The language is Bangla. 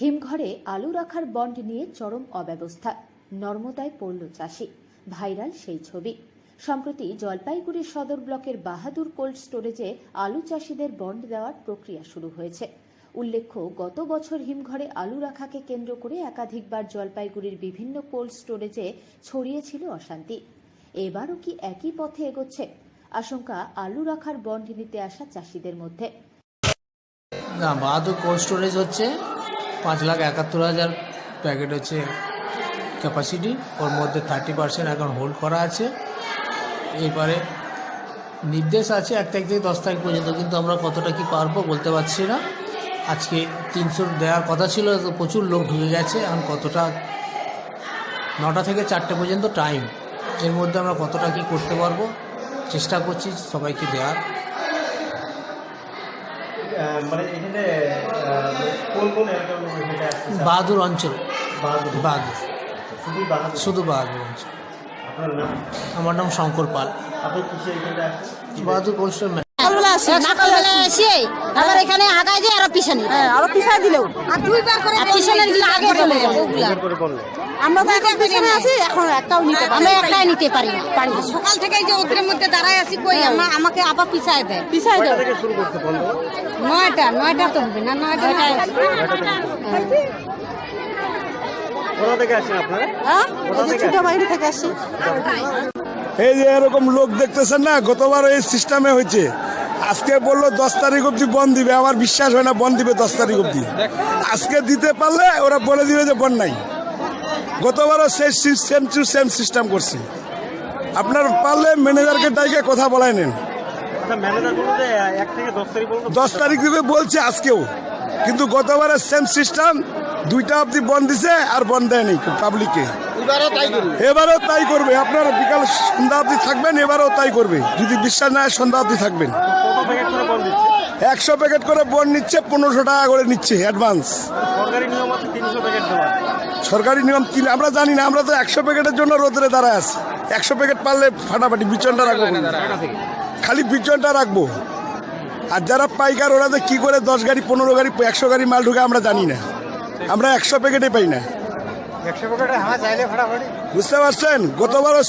হিমঘরে আলু রাখার বন্ড নিয়ে চরম অব্যবস্থা। নর্মদায় পড়ল চাষি। ভাইরাল সেই ছবি। সম্প্রতি জলপাইগুড়ি সদর ব্লকের বাহাদুর কোল্ড স্টোরেজে আলু চাষিদের বন্ড দেওয়ার প্রক্রিয়া শুরু হয়েছে। উল্লেখ্য, গত বছর হিমঘরে আলু রাখাকে কেন্দ্র করে একাধিকবার জলপাইগুড়ির বিভিন্ন কোল্ড স্টোরেজে ছড়িয়েছিল অশান্তি। এবারও কি একই পথে এগোচ্ছে? আশঙ্কা, আলু রাখার বন্ড নিতে আসা চাষিদের মধ্যে। বাহাদুর কোল্ড স্টোরেজ হচ্ছে পাঁচ লাখ একাত্তর হাজার প্যাকেট হচ্ছে ক্যাপাসিটি ওর মধ্যে থার্টি পার্সেন্ট এখন হোল্ড করা আছে। এবারে নির্দেশ আছে এক তারিখ থেকে দশ তারিখ পর্যন্ত, কিন্তু আমরা কতটা কি পারব বলতে পারছি না। আজকে তিনশো দেওয়ার কথা ছিল প্রচুর লোক ঢুকে গেছে। এখন কতটা নটা থেকে চারটে পর্যন্ত টাইম এর মধ্যে আমরা কতটা কি করতে পারব? চেষ্টা করছি সবাইকে দেওয়ার। বাহাদুর অঞ্চল। বাহাদুর। শুধু বাহাদুর? অঞ্চল। আমার নাম শঙ্কর পাল। আপনি এখানে বাহাদুর আবার এখানে আগায় যে আরও পিছনে। হ্যাঁ আরও পিছায় দিলেও। আর দুইবার করে পিছনে দিলে আগে চলে যাব আমরা তো এখন পিছনে আছি এখন একটাও নিতে পারি। আমরা একটাই নিতে পারি না, পারি। না। সকাল থেকে যে ওদের মধ্যে দাঁড়ায় আছি কই আমার আমাকে আবার পিছায় দেয়। পিছায় কয়টা দেয়। থেকে শুরু করতে বন্ধ? নয়টা নয়টা তো হবে না নয়টা কোথা থেকে আসছেন আপনারা? হ্যাঁ? ছোট বাড়ি থেকে আসি এই যে এরকম লোক দেখতেছেন না গতবার এই সিস্টেমে হয়েছে। আজকে বলল দশ তারিখ অব্দি বন্ধ দিবে আমার বিশ্বাস হয় না বন্ধ দিবে দশ তারিখ অব্দি আজকে দিতে পারলে ওরা বলে দিবে যে বন্ধ নাই। গতবারও সেই সেম টু সেম সিস্টেম করছে। আপনার পারলে ম্যানেজারকে ডাইকে কথা বলাই নেন। আচ্ছা দশ তারিখ দিবে বলছে আজকেও। কিন্তু গতবারের সেম সিস্টেম দুইটা অব্দি বন্ধ দিছে আর বন্ধ দেয়নি পাবলিককে এবারেও তাই করবে। আপনার বিকাল সন্ধ্যা অব্দি থাকবেন এবারও তাই করবে। যদি বিশ্বাস না সন্ধ্যা অব্দি থাকবেন। কত প্যাকেট করে বন্ধ দিচ্ছে? একশো প্যাকেট করে বন নিচ্ছে পনেরোশো টাকা করে নিচ্ছে অ্যাডভান্স সরকারি নিয়ম আছে তিনশো প্যাকেট দেওয়া সরকারি নিয়ম কি আমরা জানি না আমরা তো একশো প্যাকেটের জন্য রোদরে দাঁড়ায় আছি। একশো প্যাকেট পারলে ফাটাফাটি বিচনটা রাখব খালি বিচনটা রাখব। আর যারা পাইকার ওরা তো কী করে দশ গাড়ি পনেরো গাড়ি একশো গাড়ি মাল ঢুকে আমরা জানি না। আমরা একশো প্যাকেটে পাই না। বুঝতে পারছেন? গতবারও